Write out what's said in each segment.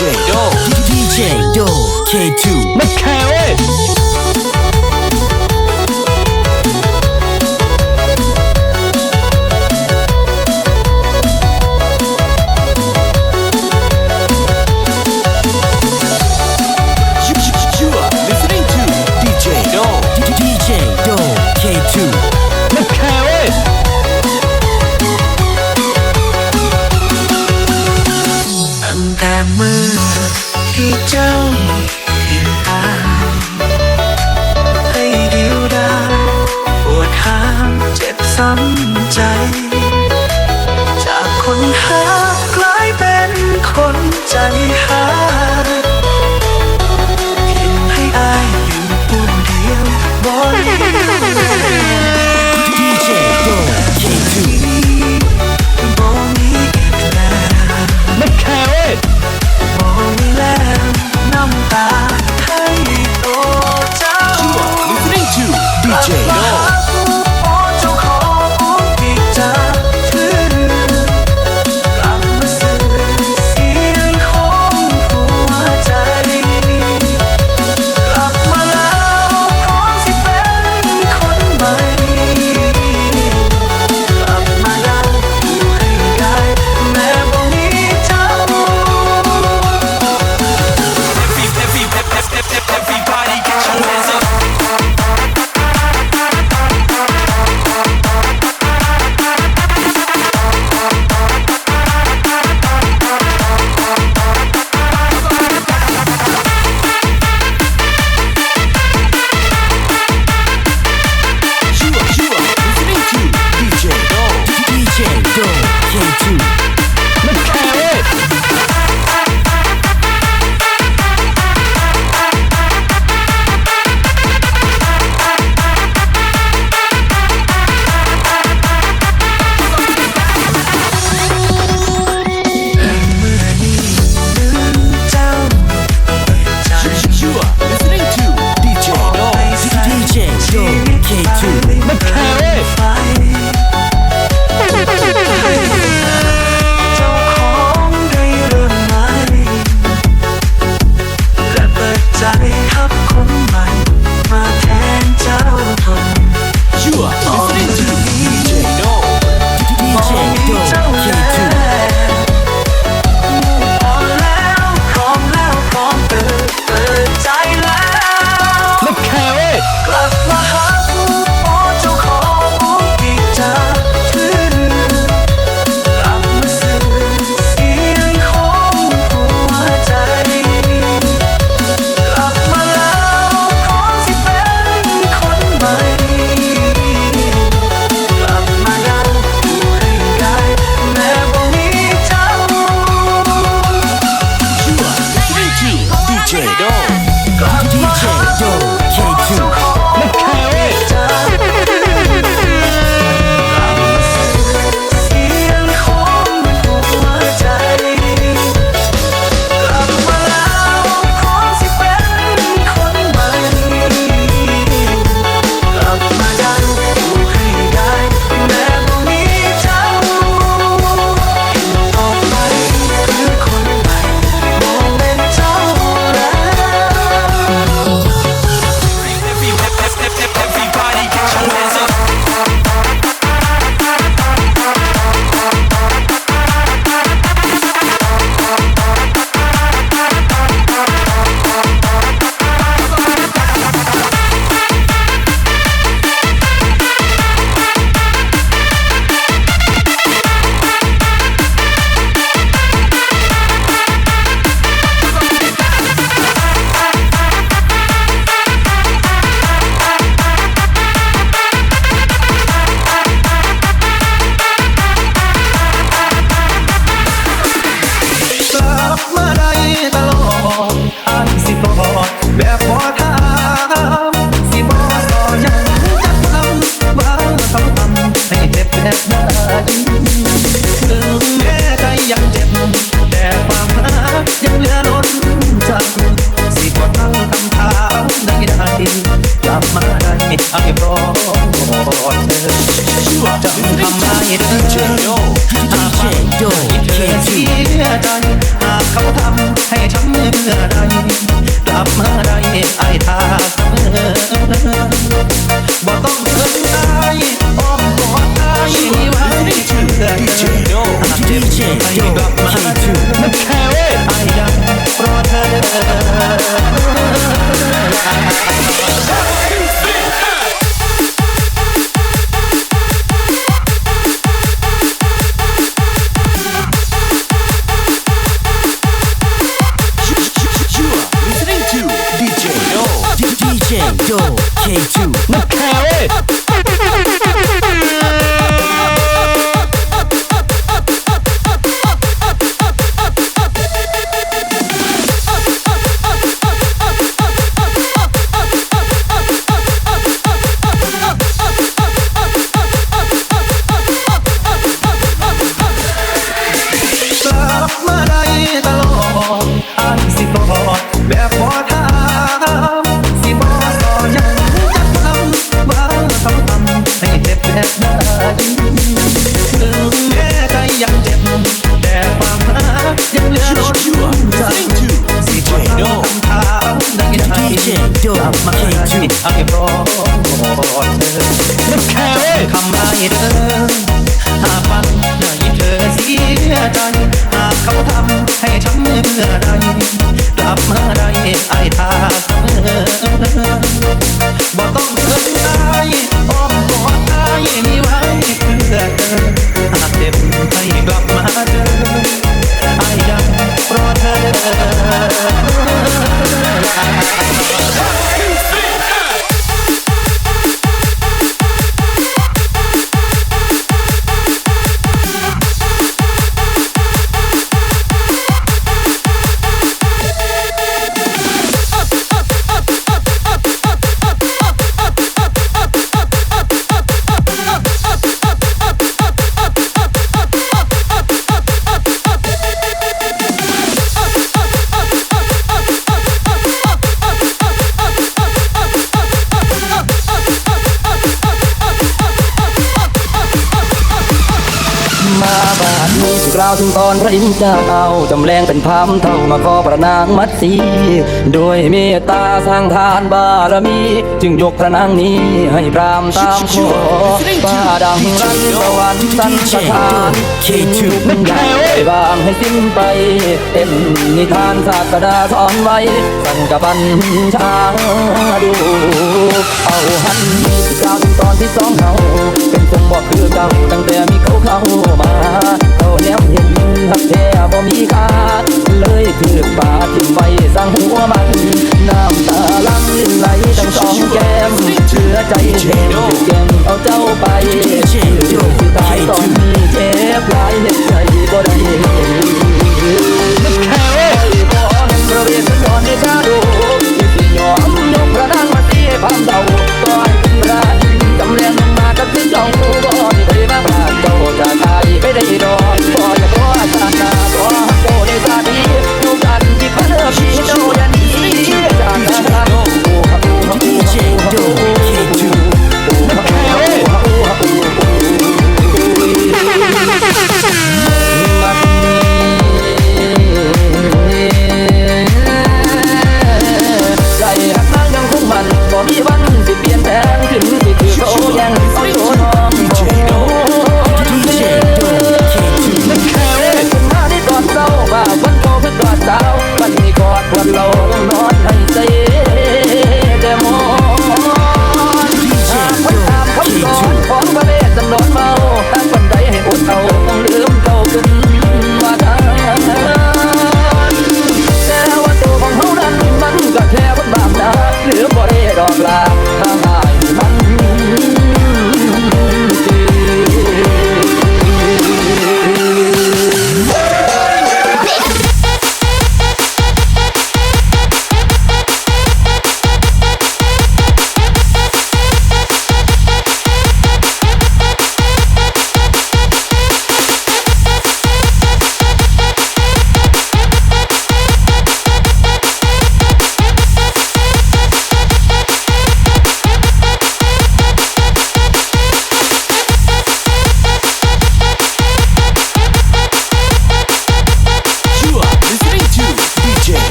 DJ Do DJ Do K2 ไเไอ้ร้อนจำทำให้เธอโยหากฟัเธอเสียใจหากเขาทำให้ฉันเมื่อใดกลับมาได้ไอ้ทาเสมอกต้องเขินอายอ้อมกอดอายไว้เชื่อเธอหากเจ็บใจกลับ ド K2 の顔啊！าวถึงตอนพระอินทร์จะเอาจำแรงเป็นพามเท่ามาขอพระนางมัดสีด้วยเมตตาสร้างทานบารมี จึงยกพระนางนี้ให้พรามตามขอป้าดังรันสวรรค์สันสถานทิ้งทุกข์ใหญ่บางให้สิ้นไปเป็นนิทานศาสดาซ้อนไว้ สั่งกบัญชาดูเอาหันมีกาวตอนที่สองเขาเป็นทรงบอกคือเก่าตั้งแต่มีเขาเข้ามาเขาแนวเรักแท้บ่มีขาดเลยคื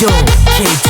Don't hate.